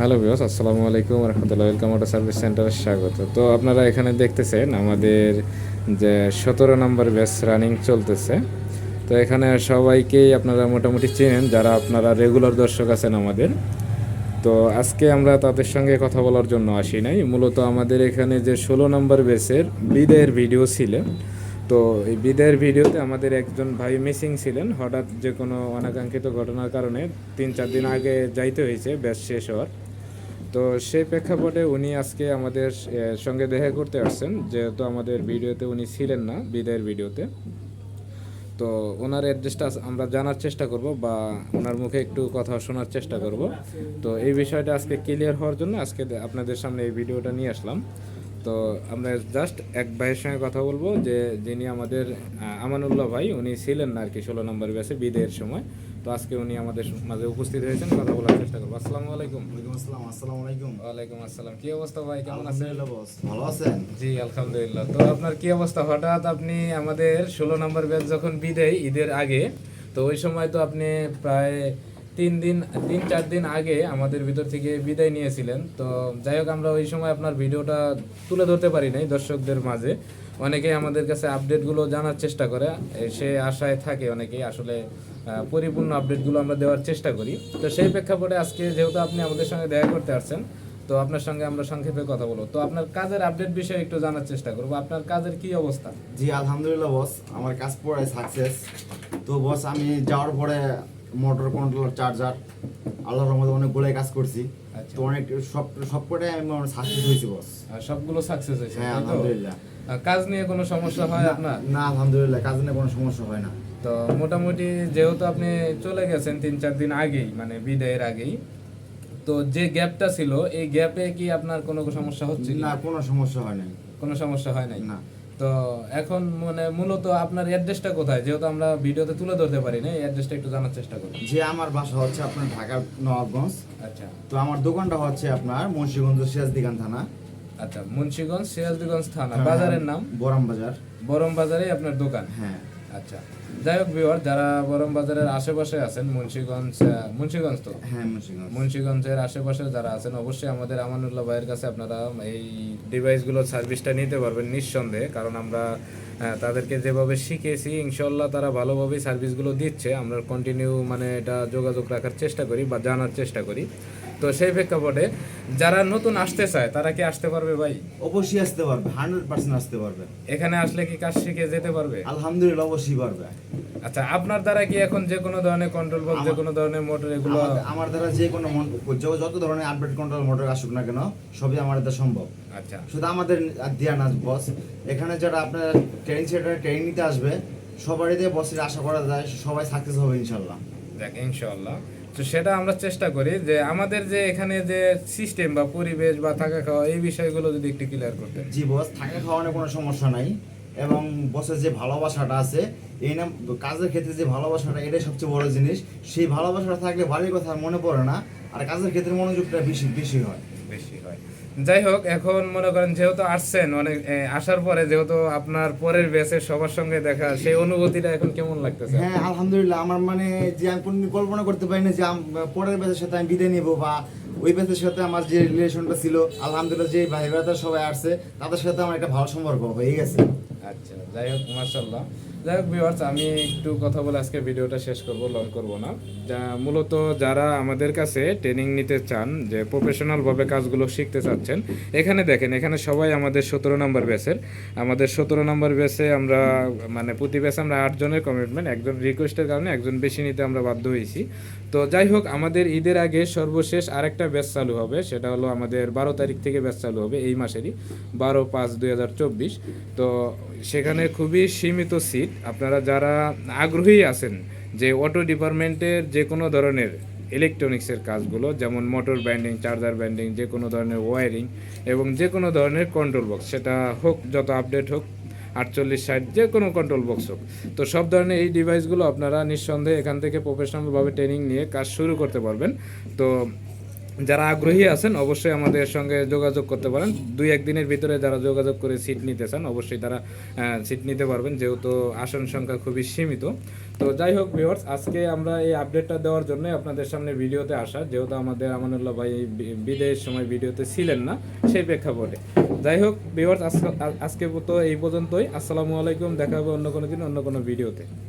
Hello বিয়স আসসালামু আলাইকুম, রহমতুল্লাহ ওয়েলকাম অটো সার্ভিস সেন্টারে স্বাগত। তো আপনারা এখানে দেখতেছেন আমাদের যে সতেরো নম্বর ব্যাচ রানিং চলতেছে। তো এখানে সবাইকেই আপনারা মোটামুটি চেনেন, যারা আপনারা রেগুলার দর্শক আছেন আমাদের। তো আজকে আমরা তাদের সঙ্গে কথা বলার জন্য আসি নাই। মূলত আমাদের এখানে যে ষোলো নম্বর বেসের বিদায়ের ভিডিও ছিল, তো এই বিদায়ের ভিডিওতে আমাদের একজন ভাই মিসিং ছিলেন। হঠাৎ যে কোনো অনাকাঙ্ক্ষিত ঘটনার কারণে তিন চার দিন আগে যাইতে হয়েছে ব্যাস শেষ হওয়ার। তো সেই প্রেক্ষাপটে উনি আজকে আমাদের সঙ্গে দেখা করতে আসছেন, যেহেতু আমাদের ভিডিওতে উনি ছিলেন না, বিদায়ের ভিডিওতে। তো ওনার অ্যাড্রেসটা আমরা জানার চেষ্টা করব বা ওনার মুখে একটু কথা শোনার চেষ্টা করব। তো এই বিষয়টা আজকে ক্লিয়ার হওয়ার জন্য আজকে আপনাদের সামনে এই ভিডিওটা নিয়ে আসলাম। তো আমরা জাস্ট এক ভাইয়ের সঙ্গে কথা বলব, যে যিনি আমাদের আমানুল্লাহ ভাই, উনি ছিলেন না আর কি, ষোলো নম্বর ব্যাসে বিদের সময়। তো আজকে উনি আমাদের মাঝে উপস্থিত হয়েছেন কথা বলার চেষ্টা করব। আসসালামু আলাইকুম। ওয়ালাইকুম আসসালাম আসসালামু আলাইকুম। ওয়ালাইকুম আসসালাম। কি অবস্থা ভাই কেমন আছেন? ভালো আছেন? জি আলহামদুলিল্লাহ। তো আপনার কি অবস্থা? হঠাৎ আপনি আমাদের ষোলো নম্বর ব্যাচ যখন বিদেয় ঈদের আগে তো ওই সময় তো আপনি প্রায় তিন দিন তিন চার দিন আগে আমাদের ভিতর থেকে বিদায় নিয়েছিলেন। তো যাই হোক আমরা ওই সময় আপনার ভিডিওটা তুলে ধরতে পারি নাই দর্শকদের মাঝে। অনেকেই আমাদের কাছে আপডেটগুলো জানার চেষ্টা করে সে আশায় থাকে অনেকেই। আসলে পরিপূর্ণ আপডেটগুলো আমরা দেওয়ার চেষ্টা করি। তো সেই প্রেক্ষাপটে আজকে যেহেতু আপনি আমাদের সঙ্গে দেখা করতে আসছেন তো আপনার সঙ্গে আমরা সংক্ষেপে কথা বলব। তো আপনার কাজের আপডেট বিষয়ে একটু জানার চেষ্টা করব। আপনার কাজের কি অবস্থা? জি আলহামদুলিল্লাহ বস আমার কাজ পড়ে সাকসেস তো বস আমি যাওয়ার পরে মোটর কন্ট্রোলার চার্জার আল্লাহর রহমতে অনেকগুলোই কাজ করছি। আচ্ছা। তো অনেক সব সবকটাই আমি সাকসেস হয়েছি বস সবগুলো সাকসেস হয়েছে হ্যাঁ আলহামদুলিল্লাহ। কাজ নিয়ে কোনো সমস্যা হয় আপনার? না আলহামদুলিল্লাহ কাজ নিয়ে কোনো সমস্যা হয় না। তো মোটামুটি যেহেতু আপনি চলে গেছেন তিন চার দিন আগেই মানে বিদায়ের আগেই তো যে গ্যাপটা ছিল এই গ্যাপে কি আপনার কোনো সমস্যা হচ্ছে না কোনো সমস্যা হয় নাই। কোনো সমস্যা হয় নাই? না। তো এখন মানে মূলত আপনার অ্যাড্রেসটা কোথায়? যেহেতু আমরা ভিডিওতে তুলে ধরতে পারি না এই অ্যাড্রেসটা একটু জানার চেষ্টা করি যে আমার বাসা হচ্ছে আপনার ঢাকার নবাবগঞ্জ। আচ্ছা। তো আমার দোকানটা হচ্ছে আপনার মুন্সিগঞ্জ সিরাজদিগান থানা। আচ্ছা মুন্সিগঞ্জ সিরাজগঞ্জ থানা বাজারের নাম? বরাম বাজার বরম বাজারে আপনার দোকান? হ্যাঁ। আচ্ছা। যাই হোক বিওর যারা বরম বাজারের আশেপাশে আছেন মুন্সিগঞ্জ মুন্সিগঞ্জ তো? হ্যাঁ মুন্সিগঞ্জ। মুন্সিগঞ্জের আশেপাশে যারা আছেন অবশ্যই আমাদের আমানুল্লাহ ভাইয়ের কাছে আপনারা এই ডিভাইসগুলোর সার্ভিসটা নিতে পারবেন নিঃসন্দেহে কারণ আমরা তাদেরকে যেভাবে শিখেছি ইনশাল্লাহ তারা ভালোভাবেই সার্ভিসগুলো দিচ্ছে। আমরা কন্টিনিউ মানে এটা যোগাযোগ রাখার চেষ্টা করি বা জানার চেষ্টা করি। তো সেই প্রেক্ষাপটে যারা নতুন আসতে চায় তারা কি আসতে পারবে ভাই? অবশ্যই আসতে পারবে হান্ড্রেড পার্সেন্ট আসতে পারবে। এখানে আসলে কি কাজ শিখে যেতে পারবে? আলহামদুলিল্লাহ অবশ্যই পারবে। আচ্ছা আপনার দ্বারা কি এখন যে কোনো ধরনের কন্ট্রোল বক্স যে কোনো ধরনের মোটর এগুলো আমার- দ্বারা যে কোনো যত- ধরনের আপডেট কন্ট্রোল মোটর আসুক না কেন সবই আমার দ্বারা সম্ভব। আচ্ছা। শুধু আমাদের দেয়া না বস এখানে যারা আপনার ট্রেনিং সেন্টারে ট্রেনিং নিতে আসবে সবারই দিয়ে বসের আশা করা যায় সবাই সাকসেস হবে ইনশাল্লাহ। দেখ ইনশাল্লাহ। তো সেটা আমরা চেষ্টা করি যে আমাদের যে এখানে যে সিস্টেম বা পরিবেশ বা থাকা খাওয়া এই বিষয়গুলো যদি একটু ক্লিয়ার করতে। জি বস থাকা খাওয়ানোর কোনো সমস্যা নাই এবং বসের যে ভালোবাসাটা আছে এই নাম কাজের ক্ষেত্রে যে ভালোবাসাটা এটাই সবচেয়ে বড় জিনিস। সেই ভালোবাসাটা থাকলে বাড়ির কথা মনে পড়ে না আর কাজের ক্ষেত্রে মনোযোগটা বেশি বেশি হয়। বেশি হয়। যাই হোক এখন মনে করেন যেহেতু আসছেন অনেক আসার পরে যেহেতু আপনার পরের ব্যাচের সবার সঙ্গে দেখা সেই অনুভূতিটা এখন কেমন লাগতেছে? হ্যাঁ আলহামদুলিল্লাহ আমার মানে যে আমি কোনদিন কল্পনা করতে পারিনি যে পরের ব্যাচের সাথে আমি বিদায় নিব বা ওই ব্যাচের সাথে আমার যে রিলেশনটা ছিল আলহামদুলিল্লাহ যে ভাই ব্রাদার সবাই আসছে তাদের সাথে আমার একটা ভালো সম্পর্ক হয়ে গেছে। আচ্ছা যাই হোক মার্শাল্লাহ যাই হোক ভিউয়ার্স আমি একটু কথা বলে আজকে ভিডিওটা শেষ করব লং করব না। যা, মূলত যারা আমাদের কাছে ট্রেনিং নিতে চান, যে প্রফেশনালভাবে কাজগুলো শিখতে চাচ্ছেন, এখানে দেখেন, এখানে সবাই আমাদের সতেরো নম্বর ব্যাচের আমাদের সতেরো নম্বর ব্যাচে আমরা মানে প্রতি ব্যাচে আমরা আটজনের কমিটমেন্ট একজন রিকোয়েস্টের কারণে, একজন বেশি নিতে আমরা বাধ্য হয়েছি। তো যাই হোক, আমাদের ঈদের আগে সর্বশেষ আরেকটা ব্যাচ চালু হবে, সেটা হলো আমাদের বারো তারিখ থেকে ব্যাচ চালু হবে, এই মাসেরই, বারো পাঁচ দুই তো সেখানে খুবই সীমিত সিট। আপনারা যারা আগ্রহী আছেন যে অটো ডিপার্টমেন্টের যে কোনো ধরনের ইলেকট্রনিক্সের কাজগুলো, যেমন মোটর ব্যান্ডিং, চার্জার ব্যান্ডিং, যে কোনো ধরনের ওয়ারিং এবং যে কোনো ধরনের কন্ট্রোল বক্স, সেটা হোক, যত আপডেট হোক আটচল্লিশ, ষাট, যে কোনো কন্ট্রোল বক্স হোক। তো সব ধরনের এই ডিভাইসগুলো আপনারা নিঃসন্দেহে এখান থেকে প্রফেশনালভাবে ট্রেনিং নিয়ে কাজ শুরু করতে পারবেন। তো যারা আগ্রহী আছেন, অবশ্যই আমাদের সঙ্গে যোগাযোগ করতে পারেন। দুই একদিনের ভিতরে যারা যোগাযোগ করে সিট নিতে চান, অবশ্যই তারা সিট নিতে পারবেন, যেহেতু আসন সংখ্যা খুবই সীমিত। তো যাই হোক ভিউয়ার্স আজকে আমরা এই আপডেটটা দেওয়ার জন্য আপনাদের সামনে ভিডিওতে আসা। যেহেতু আমাদের আমানুল্লাহ ভাই বি- বিদায়ের সময় ভিডিওতে ছিলেন না, সেই প্রেক্ষাপটে। যাই হোক আজকে আজকে তো এই পর্যন্তই। আসসালামু আলাইকুম, দেখা হবে অন্য কোনো দিন, অন্য কোনো ভিডিওতে।